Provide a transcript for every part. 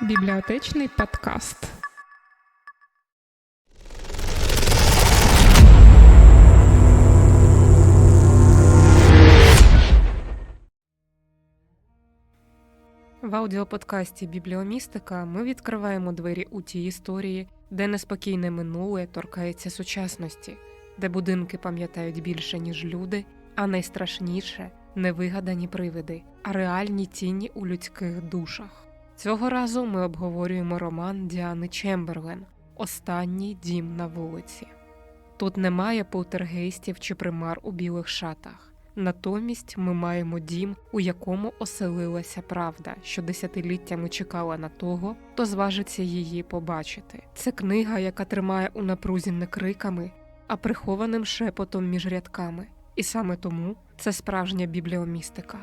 Бібліотечний подкаст. В аудіоподкасті Бібліомістика ми відкриваємо двері у ті історії, де неспокійне минуле торкається сучасності, де будинки пам'ятають більше, ніж люди, а найстрашніше не вигадані привиди, а реальні тіні у людських душах. Цього разу ми обговорюємо роман Діани Чемберлен Останній дім на вулиці. Тут немає полтергейстів чи примар у білих шатах. Натомість ми маємо дім, у якому оселилася правда, що десятиліттями чекала на того, хто зважиться її побачити. Це книга, яка тримає у напрузі не криками, а прихованим шепотом між рядками. І саме тому це справжня бібліомістика.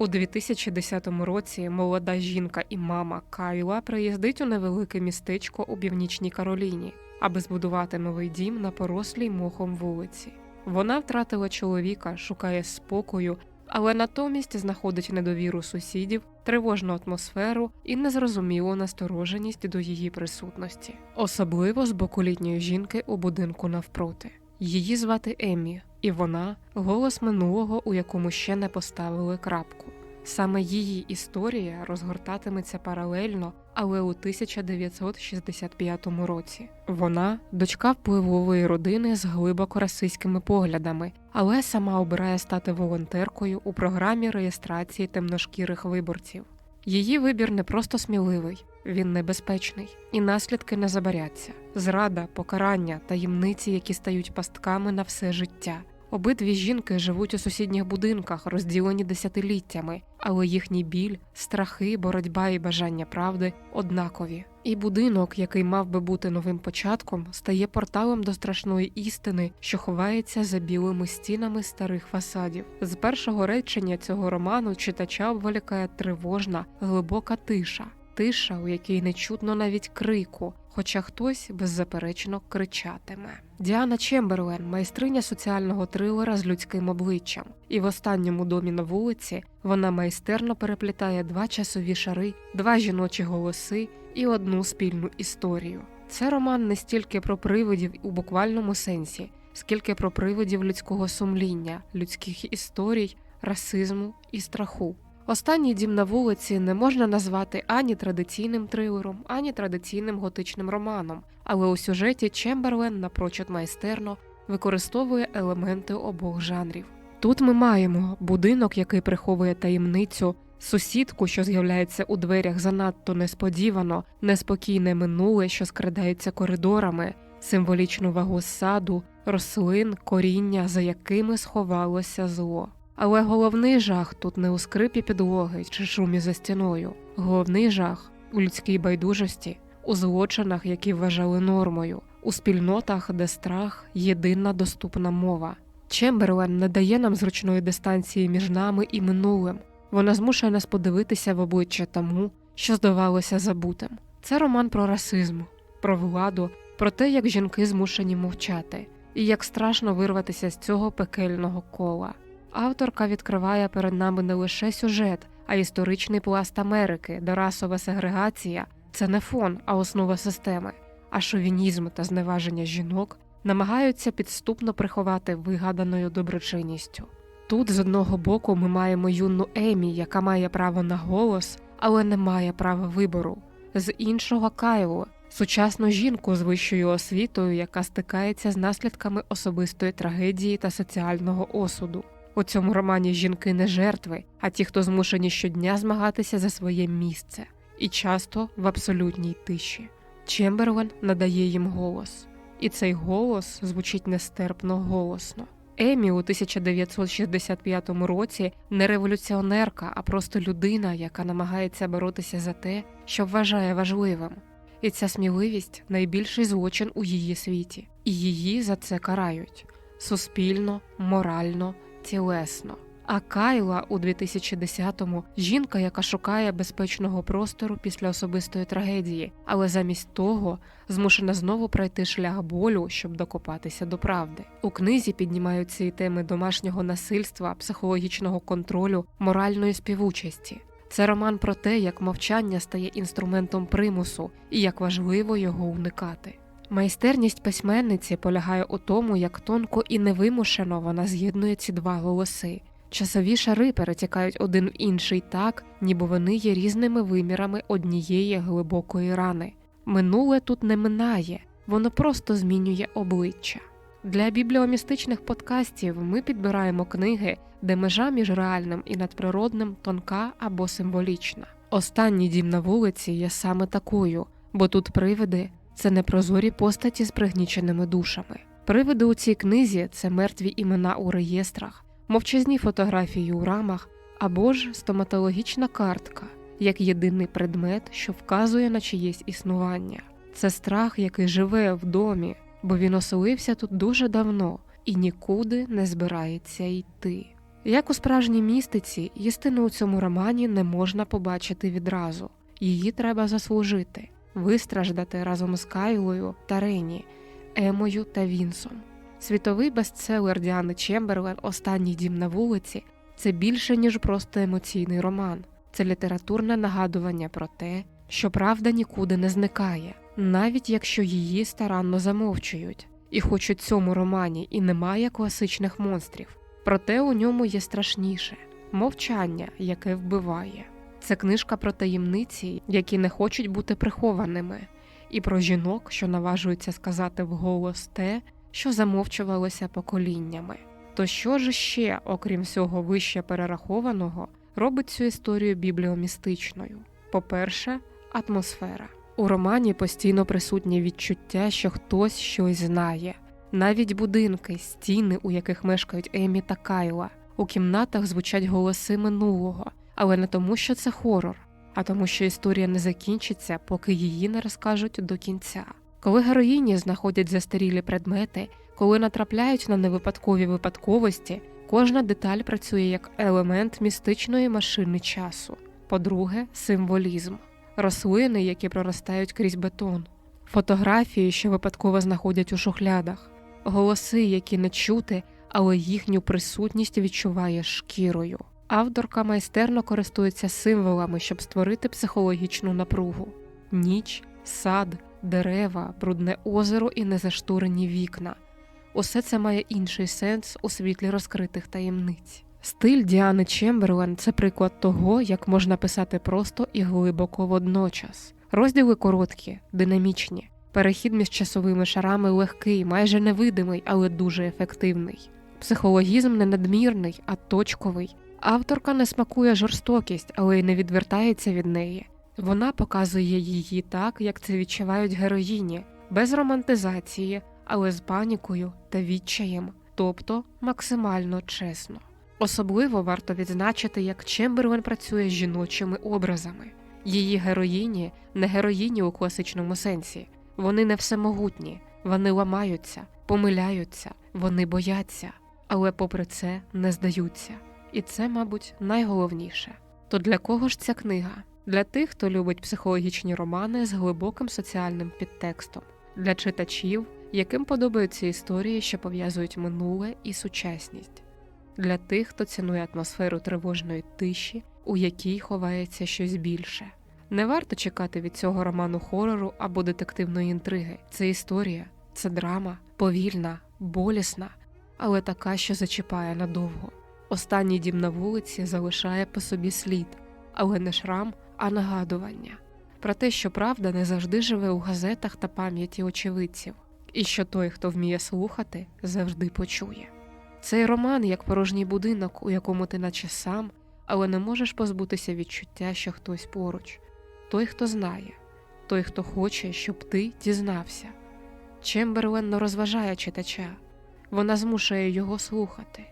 У 2010 році молода жінка і мама Кайла приїздить у невелике містечко у північній Кароліні, аби збудувати новий дім на порослій мохом вулиці. Вона втратила чоловіка, шукає спокою, але натомість знаходить недовіру сусідів, тривожну атмосферу і незрозумілу настороженість до її присутності, особливо з боку літньої жінки у будинку навпроти. Її звати Еммі, і вона голос минулого, у якому ще не поставили крапку. Саме її історія розгортатиметься паралельно, але у 1965 році. Вона дочка впливової родини з глибоко расистськими поглядами, але сама обирає стати волонтеркою у програмі реєстрації темношкірих виборців. Її вибір не просто сміливий, він небезпечний, і наслідки не забаряться. Зрада, покарання, таємниці, які стають пастками на все життя. Обидві жінки живуть у сусідніх будинках, розділені десятиліттями, але їхній біль, страхи, боротьба і бажання правди однакові. І будинок, який мав би бути новим початком, стає порталом до страшної істини, що ховається за білими стінами старих фасадів. З першого речення цього роману читача обволікає тривожна, глибока тиша. Тиша, у якій не чутно навіть крику, хоча хтось беззаперечно кричатиме. Діана Чемберлен, майстриня соціального трилера з людським обличчям, і в останньому домі на вулиці вона майстерно переплітає два часові шари, два жіночі голоси і одну спільну історію. Це роман не стільки про привидів у буквальному сенсі, скільки про привидів людського сумління, людських історій, расизму і страху. Останній дім на вулиці не можна назвати ані традиційним трилером, ані традиційним готичним романом, але у сюжеті Чемберлен напрочуд майстерно використовує елементи обох жанрів. Тут ми маємо будинок, який приховує таємницю, сусідку, що з'являється у дверях занадто несподівано, неспокійне минуле, що скрадається коридорами, символічну вагу саду, рослин, коріння, за якими сховалося зло. Але головний жах тут не у скрипі підлоги чи шумі за стіною. Головний жах у людській байдужості, у злочинах, які вважали нормою, у спільнотах, де страх єдина доступна мова. Чемберлен не дає нам зручної дистанції між нами і минулим. Вона змушує нас подивитися в обличчя тому, що здавалося забутим. Це роман про расизм, про владу, про те, як жінки змушені мовчати, і як страшно вирватися з цього пекельного кола. Авторка відкриває перед нами не лише сюжет, а історичний пласт Америки, де расова сегрегація це не фон, а основа системи, а шовінізм та зневаження жінок намагаються підступно приховати вигаданою доброчинністю. Тут, з одного боку, ми маємо юну Емі, яка має право на голос, але не має права вибору, з іншого Кайлу, сучасну жінку з вищою освітою, яка стикається з наслідками особистої трагедії та соціального осуду. У цьому романі жінки не жертви, а ті, хто змушені щодня змагатися за своє місце, і часто в абсолютній тиші. Чемберлен надає їм голос, і цей голос звучить нестерпно голосно. Емі у 1965 році не революціонерка, а просто людина, яка намагається боротися за те, що вважає важливим. І ця сміливість найбільший злочин у її світі, і її за це карають суспільно, морально, тілесно. А Кайла у 2010-му – жінка, яка шукає безпечного простору після особистої трагедії, але замість того змушена знову пройти шлях болю, щоб докопатися до правди. У книзі піднімаються і теми домашнього насильства, психологічного контролю, моральної співучасті. Це роман про те, як мовчання стає інструментом примусу і як важливо його уникати. Майстерність письменниці полягає у тому, як тонко і невимушено вона з'єднує ці два голоси. Часові шари перетікають один в інший так, ніби вони є різними вимірами однієї глибокої рани. Минуле тут не минає, воно просто змінює обличчя. Для бібліомістичних подкастів ми підбираємо книги, де межа між реальним і надприродним тонка або символічна. Останній дім на вулиці є саме такою, бо тут привиди це непрозорі постаті з пригніченими душами. Привиди у цій книзі це мертві імена у реєстрах, мовчазні фотографії у рамах або ж стоматологічна картка як єдиний предмет, що вказує на чиєсь існування. Це страх, який живе в домі, бо він оселився тут дуже давно і нікуди не збирається йти. Як у справжній містиці, істину у цьому романі не можна побачити відразу, її треба заслужити, вистраждати разом з Кайлою та Рені, Емою та Вінсом. Світовий бестселер Діани Чемберлен Останній дім на вулиці це більше, ніж просто емоційний роман, це літературне нагадування про те, що правда нікуди не зникає, навіть якщо її старанно замовчують. І хоч у цьому романі і немає класичних монстрів, проте у ньому є страшніше мовчання, яке вбиває. Це книжка про таємниці, які не хочуть бути прихованими, і про жінок, що наважуються сказати вголос те, що замовчувалося поколіннями. То що ж ще, окрім всього вище перерахованого, робить цю історію бібліомістичною? По-перше, атмосфера. У романі постійно присутнє відчуття, що хтось щось знає. Навіть будинки, стіни, у яких мешкають Емі та Кайла. У кімнатах звучать голоси минулого, але не тому, що це хорор, а тому, що історія не закінчиться, поки її не розкажуть до кінця. Коли героїні знаходять застарілі предмети, коли натрапляють на невипадкові випадковості, кожна деталь працює як елемент містичної машини часу. По-друге, символізм, рослини, які проростають крізь бетон, фотографії, що випадково знаходять у шухлядах, голоси, які не чути, але їхню присутність відчуває шкірою. Авторка майстерно користується символами, щоб створити психологічну напругу: ніч, сад, дерева, брудне озеро і незашторені вікна. Усе це має інший сенс у світлі розкритих таємниць. Стиль Діани Чемберлен це приклад того, як можна писати просто і глибоко водночас. Розділи короткі, динамічні. Перехід між часовими шарами легкий, майже невидимий, але дуже ефективний. Психологізм не надмірний, а точковий. Авторка не смакує жорстокість, але й не відвертається від неї. Вона показує її так, як це відчувають героїні, без романтизації, але з панікою та відчаєм, тобто максимально чесно. Особливо варто відзначити, як Чемберлен працює з жіночими образами. Її героїні не героїні у класичному сенсі, вони не всемогутні, вони ламаються, помиляються, вони бояться, але попри це не здаються. І це, мабуть, найголовніше. То для кого ж ця книга? Для тих, хто любить психологічні романи з глибоким соціальним підтекстом, для читачів, яким подобаються історії, що пов'язують минуле і сучасність, для тих, хто цінує атмосферу тривожної тиші, у якій ховається щось більше. Не варто чекати від цього роману хорору або детективної інтриги. Це історія, це драма, повільна, болісна, але така, що зачіпає надовго. Останній дім на вулиці залишає по собі слід, але не шрам, а нагадування про те, що правда не завжди живе у газетах та пам'яті очевидців, і що той, хто вміє слухати, завжди почує. Цей роман як порожній будинок, у якому ти наче сам, але не можеш позбутися відчуття, що хтось поруч, той, хто знає, той, хто хоче, щоб ти дізнався. Чемберлен не розважає читача, вона змушує його слухати.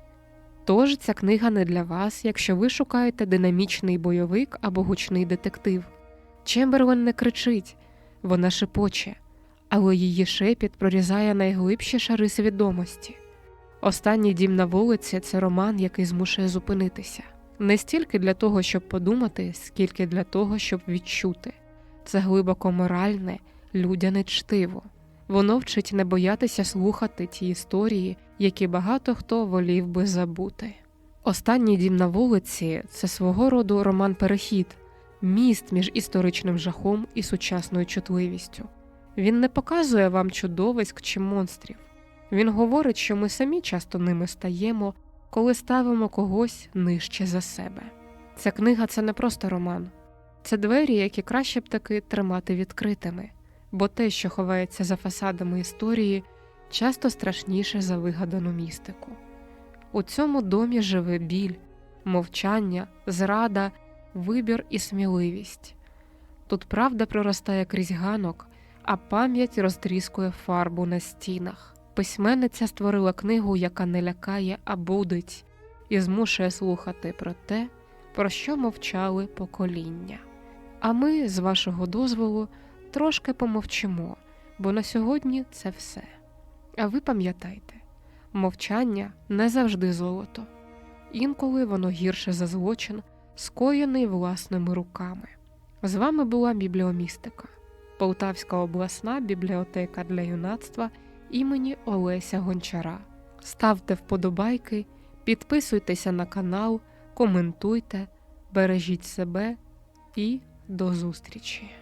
Тож ця книга не для вас, якщо ви шукаєте динамічний бойовик або гучний детектив. Чемберлен не кричить, вона шепоче, але її шепіт прорізає найглибші шари свідомості. Останній дім на вулиці це роман, який змушує зупинитися. Не стільки для того, щоб подумати, скільки для того, щоб відчути. Це глибоко моральне, людяне чтиво. Воно вчить не боятися слухати ті історії, які багато хто волів би забути. Останній дім на вулиці це свого роду роман-перехід, міст між історичним жахом і сучасною чутливістю. Він не показує вам чудовиськ чи монстрів. Він говорить, що ми самі часто ними стаємо, коли ставимо когось нижче за себе. Ця книга це не просто роман, це двері, які краще б таки тримати відкритими, бо те, що ховається за фасадами історії, часто страшніше за вигадану містику. У цьому домі живе біль, мовчання, зрада, вибір і сміливість. Тут правда проростає крізь ганок, а пам'ять розтріскує фарбу на стінах. Письменниця створила книгу, яка не лякає, а будить, і змушує слухати про те, про що мовчали покоління. А ми, з вашого дозволу, трошки помовчимо, бо на сьогодні це все. А ви пам'ятайте, мовчання не завжди золото, інколи воно гірше за злочин, скоєний власними руками. З вами була бібліомістика, Полтавська обласна бібліотека для юнацтва імені Олеся Гончара. Ставте вподобайки, підписуйтеся на канал, коментуйте, бережіть себе і до зустрічі!